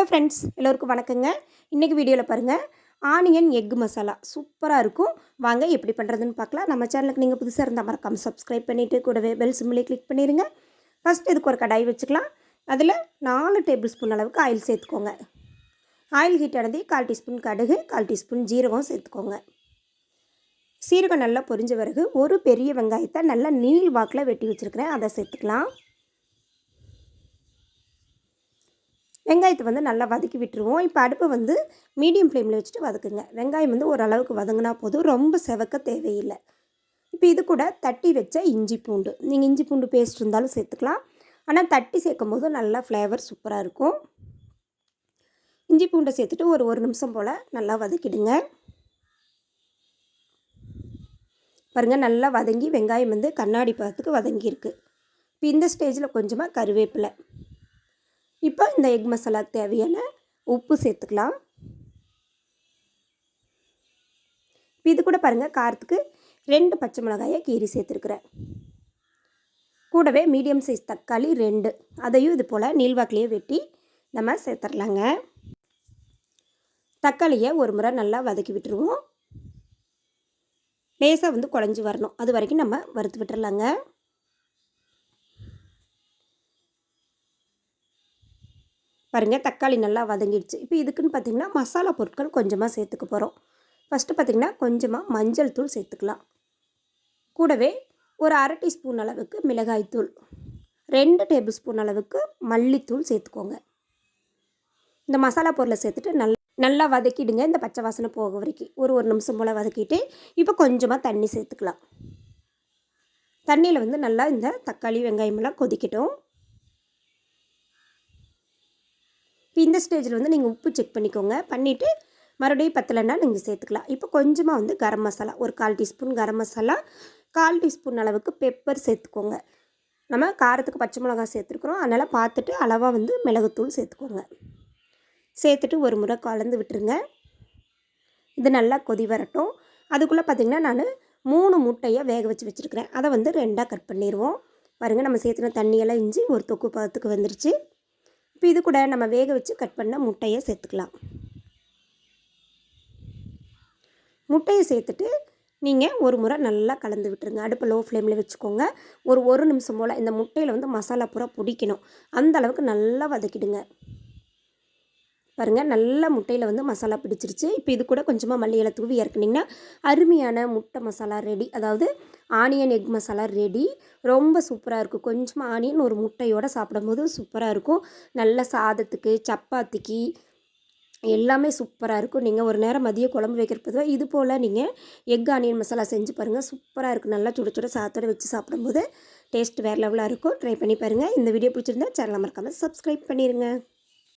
Hello friends எல்லோருக்கும் வணக்கங்க. இன்றைக்கி வீடியோவில் பாருங்கள் ஆனியன் எக் மசாலா சூப்பராக இருக்கும். வாங்க எப்படி பண்ணுறதுன்னு பார்க்கலாம். நம்ம சேனலுக்கு நீங்கள் புதுசாக இருந்தால் மறக்காமல் சப்ஸ்கிரைப் பண்ணிவிட்டு கூடவே பெல் சிம்மிலே கிளிக் பண்ணிடுங்க ஃபஸ்ட் இதுக்கு ஒரு கடாய் வச்சுக்கலாம். அதில் நாலு டேபிள் ஸ்பூன் அளவுக்கு ஆயில் சேர்த்துக்கோங்க. ஆயில் ஹீட் அடைந்து கால் டீஸ்பூன் கடுகு கால் டீஸ்பூன் ஜீரகம் சேர்த்துக்கோங்க. சீரகம் நல்லா பொரிஞ்ச பிறகு ஒரு பெரிய வெங்காயத்தை நல்லா நீள் வாக்கில் வெட்டி வச்சுருக்கிறேன். அதை சேர்த்துக்கலாம். வெங்காயத்தை வந்து நல்லா வதக்கி விட்டுருவோம். இப்போ அடுப்பை வந்து மீடியம் ஃப்ளேமில் வச்சுட்டு வதக்குங்க. வெங்காயம் வந்து ஓரளவுக்கு வதங்கினா போதும். ரொம்ப செவக்க தேவையில்லை. இப்போ இது கூட தட்டி வச்ச இஞ்சி பூண்டு. நீங்கள் இஞ்சி பூண்டு பேஸ்ட் இருந்தாலும் சேர்த்துக்கலாம். ஆனால் தட்டி சேர்க்கும் போது நல்லா ஃப்ளேவர் சூப்பராக இருக்கும். இஞ்சி பூண்டை சேர்த்துட்டு ஒரு ஒரு நிமிஷம் போல் நல்லா வதக்கிடுங்க. பாருங்கள் நல்லா வதங்கி வெங்காயம் வந்து கண்ணாடி பதத்துக்கு வதங்கியிருக்கு. இப்போ இந்த ஸ்டேஜில் கொஞ்சமாக கருவேப்பிலை. இப்போ இந்த எக் மசாலாவுக்கு தேவையான உப்பு சேர்த்துக்கலாம். இது கூட பாருங்கள் காரத்துக்கு ரெண்டு பச்சை மிளகாயை கீரி சேர்த்துருக்குறேன். கூடவே மீடியம் சைஸ் தக்காளி ரெண்டு. அதையும் இது போல் நீள்வாக்கிலேயே வெட்டி நம்ம சேர்த்துடலாங்க தக்காளியை ஒரு முறை நல்லா வதக்கி விட்டுருவோம். லேசாக வந்து குழஞ்சி வரணும். அது வரைக்கும் நம்ம வறுத்து விட்டுறலாங்க பாருங்கள் தக்காளி நல்லா வதங்கிடுச்சு. இப்போ இதுக்குன்னு பார்த்திங்கன்னா மசாலா பொருட்கள் கொஞ்சமாக சேர்த்துக்க போகிறோம் ஃபஸ்ட்டு பார்த்திங்கன்னா கொஞ்சமாக மஞ்சள் தூள் சேர்த்துக்கலாம். கூடவே ஒரு அரை டீஸ்பூன் அளவுக்கு மிளகாய்த்தூள் ரெண்டு டேபிள் ஸ்பூன் அளவுக்கு மல்லித்தூள் சேர்த்துக்கோங்க. இந்த மசாலா பொருளை சேர்த்துட்டு நல்லா நல்லா வதக்கிடுங்க. இந்த பச்சை வாசனை போக வரைக்கும். ஒரு ஒரு நிமிஷம் போல் வதக்கிட்டு இப்போ கொஞ்சமாக தண்ணி சேர்த்துக்கலாம். தண்ணியில் வந்து நல்லா இந்த தக்காளி வெங்காயமெல்லாம் கொதிக்கட்டும். இப்போ இந்த ஸ்டேஜில் வந்து நீங்கள் உப்பு செக் பண்ணிக்கோங்க. பண்ணிவிட்டு மறுபடியும் பத்தலைன்னா நீங்கள் சேர்த்துக்கலாம். இப்போ கொஞ்சமாக வந்து கரம் மசாலா ஒரு கால் டீஸ்பூன் கரம் மசாலா கால் டீஸ்பூன் அளவுக்கு பெப்பர் சேர்த்துக்கோங்க. நம்ம காரத்துக்கு பச்சை மிளகா சேர்த்துருக்குறோம். அதனால் பார்த்துட்டு அளவாக வந்து மிளகுத்தூள் சேர்த்துக்கோங்க. சேர்த்துட்டு ஒரு முறை கலந்து விட்டுருங்க. இது நல்லா கொதி வரட்டும். அதுக்குள்ளே பார்த்திங்கன்னா நான் மூணு முட்டையை வேக வச்சு வச்சுருக்கிறேன். அதை வந்து ரெண்டாக கட் பண்ணிடுவோம். பாருங்கள் நம்ம சேர்த்துன தண்ணியெல்லாம் இஞ்சி ஒரு தொக்கு பதத்துக்கு வந்துருச்சு. இப்போ இது கூட நம்ம வேக வச்சு கட் பண்ண முட்டையை சேர்த்துக்கலாம். முட்டையை சேர்த்துட்டு நீங்கள் ஒரு முறை நல்லா கலந்து விட்டுருங்க. அடுப்பு லோ ஃப்ளேமில் வச்சுக்கோங்க. ஒரு ஒரு நிமிஷம் போல் இந்த முட்டையில் வந்து மசாலா பூரா பிடிக்கணும். அந்த அளவுக்கு நல்லா வதக்கிடுங்க. பாருங்கள் நல்ல முட்டையில் வந்து மசாலா பிடிச்சிருச்சு. இப்போ இது கூட கொஞ்சமாக மல்லி இலை தூவி இறக்குனிங்கன்னா அருமையான முட்டை மசாலா ரெடி அதாவது ஆனியன் எக் மசாலா ரெடி ரொம்ப சூப்பராக இருக்கும். கொஞ்சமாக ஆனியன் ஒரு முட்டையோடு சாப்பிடும்போது சூப்பராக இருக்கும். நல்ல சாதத்துக்கு சப்பாத்திக்கு எல்லாமே சூப்பராக இருக்கும். நீங்கள் ஒரு நேரம் மதிய குழம்பு வைக்கிறப்போ இது போல் நீங்கள் எக் ஆனியன் மசாலா செஞ்சு பாருங்கள் சூப்பராக இருக்கும். நல்லா சுட சுட சாத்தோடு வச்சு சாப்பிடும்போது டேஸ்ட் வேறு லெவலாக இருக்கும். ட்ரை பண்ணி பாருங்கள் இந்த வீடியோ பிடிச்சிருந்தா சேனலை மறக்காமல் சப்ஸ்கிரைப் பண்ணிடுங்க